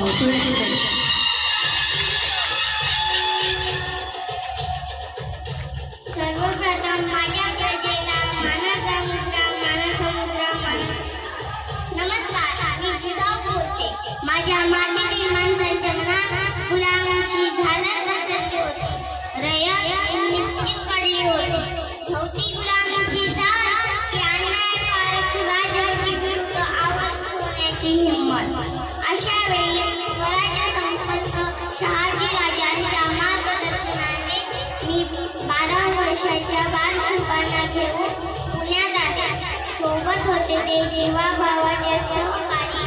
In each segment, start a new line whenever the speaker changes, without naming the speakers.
सर्वप्रथम
माझ्या प्रजेला नमस्कार मी माझ्या मातेतील माणसांच्या मनात गुलामांची झालर बसली होती. रयत निश्चित आवाज होण्याची हिंमत. अशा वेळी हिवाळ्याच्या संस्कृत मार्गदर्शनाने मी बारा वर्षाच्या बालरूपांना घेऊन पुण्यात आले. सोबत होते ते जीवाभावाचे सहकारी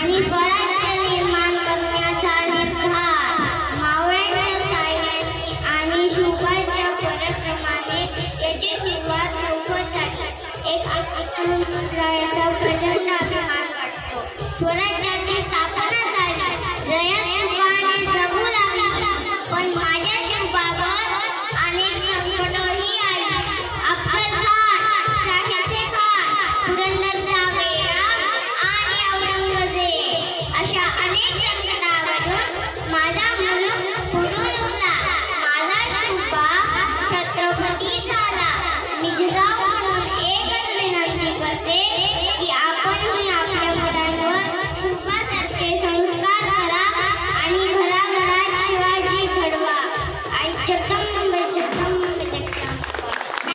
आणि स्वराज्य निर्माण करण्याचा निर्धार मावळ्यांच्या आणि प्रचंड अभिमान वाटतो. स्वराज्य अनेक माझा मुलं